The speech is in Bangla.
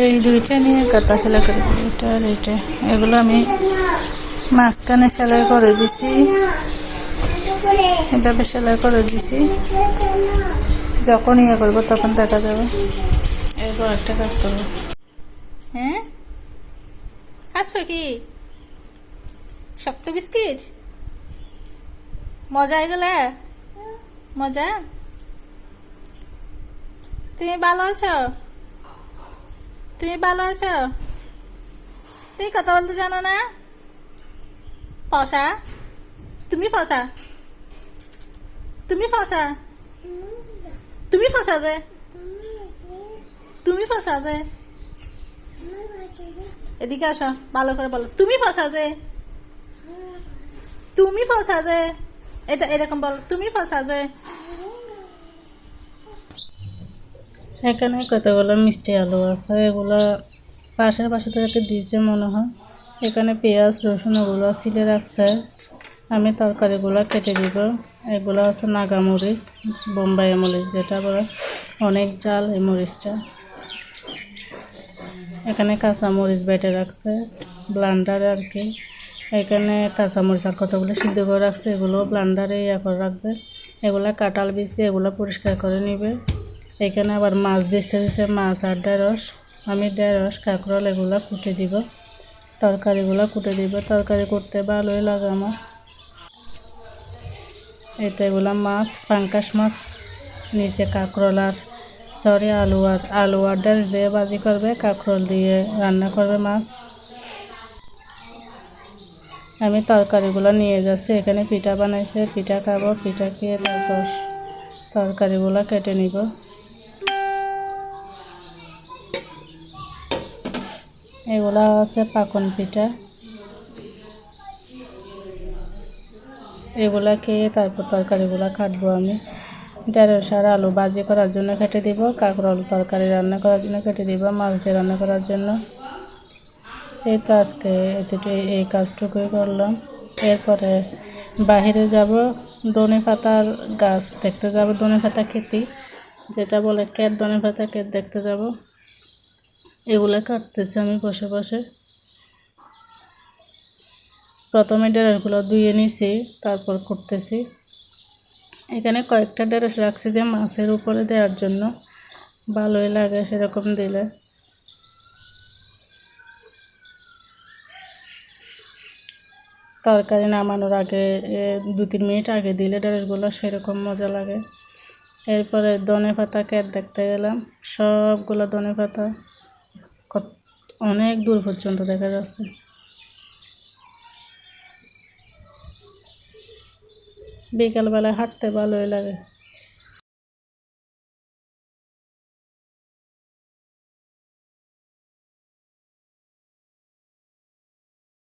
এই দুইটা নিয়ে কাতা সেলাই করে এটা আর এটা এগুলো আমি মাঝখানে সেলাই করে দিছি। এভাবে সেলাই করে দিছি। যখন ইয়ে করব তখন দেখা যাবে। এরপর একটা কাজ করব। হ্যাঁ? আসছো কি? শক্ত বিস্কিট? মজা এগুলা? মজা? তুমি ভালো আছো? তুমি ভালো আছো? তুমি কথা বলতে জানো না? ফসা? তুমি ফসা? তুমি ফসা? তুমি ফসা যে? তুমি ফসা যে? এদিকে আসো, ভালো করে বলো। তুমি ফসা যে? তুমি ফসা যে? এটা এরকম বলো। তুমি ফসা যে? এখানে কতগুলো মিষ্টি আলু আছে, এগুলো পাশের পাশে তো থেকে দিয়েছে মনে হয়। এখানে পেঁয়াজ, রসুন ওগুলো ছিলে রাখছে। আমি তরকারিগুলো কেটে দিব। এগুলো আছে নাগা মরিচ, বোম্বাই মরিচ যেটা বলে, অনেক জাল এই মরিচটা। এখানে কাঁচা মরিচ বেটে রাখছে, ব্লান্ডারে আর কি। এখানে কাঁচা মরিচ আর কতগুলো সিদ্ধ করে রাখছে, এগুলো ব্লান্ডারে ইয়া করে রাখবে। এগুলো কাটাল বিছে, এগুলো পরিষ্কার করে নিবে। এখানে আবার মাছ বেচতে দিছে মাছ আর ঢেঁড়স। আমি ঢেঁড়স, কাঁকরোল এগুলো কুটে দিব। তরকারিগুলো কুটে দিব। তরকারি করতে ভালোই লাগে আমার। এটা এগুলো মাছ, পাঙ্কাশ মাছ, নিচে কাঁকরোল আর সরি আলু আর আলু আর ঢেঁড়স দিয়ে ভাজি করবে, কাঁকরোল দিয়ে রান্না করবে মাছ। আমি তরকারিগুলো নিয়ে যাচ্ছি, এখানে পিঠা বানাইছে, পিঠা খাব, পিঠা খেয়ে তারপর তরকারিগুলো কেটে নিব। এগুলা হচ্ছে পাকন পিঠা। এগুলা খেয়ে তারপর তরকারিগুলো কাটবো আমি। ঢেঁড়স আর আলু ভাজি করার জন্য কেটে দিব, কাঁকরোল তরকারি রান্না করার জন্য কেটে দিব, মাছ দিয়ে রান্না করার জন্য। এই তো আজকে এতটু এই কাজটুকুই করলাম। এরপরে বাহিরে যাব, ধনে পাতার গাছ দেখতে যাব, ধনে পাতা খেতে। যেটা বলে ক্ষেত ধনে পাতা ক্ষেত দেখতে যাব। এগুলো কাটতেছি আমি বসে বসে। প্রথমে ঢেঁড়সগুলো ধুয়ে নিছি, তারপর করতেছি। এখানে কয়েকটা ঢেঁড়স রাখছি যে মাছের উপরে দেওয়ার জন্য। ভালোই লাগে সেরকম দিলে। তরকারি নামানোর আগে দু তিন মিনিট আগে দিলে ঢেঁড়সগুলো সেরকম মজা লাগে। এরপরে ধনে পাতা ক্যাট দেখতে গেলাম। সবগুলো ধনে পাতা অনেক দূর পর্যন্ত দেখা যাচ্ছে। বিকালবেলায় হাঁটতে ভালোই লাগে।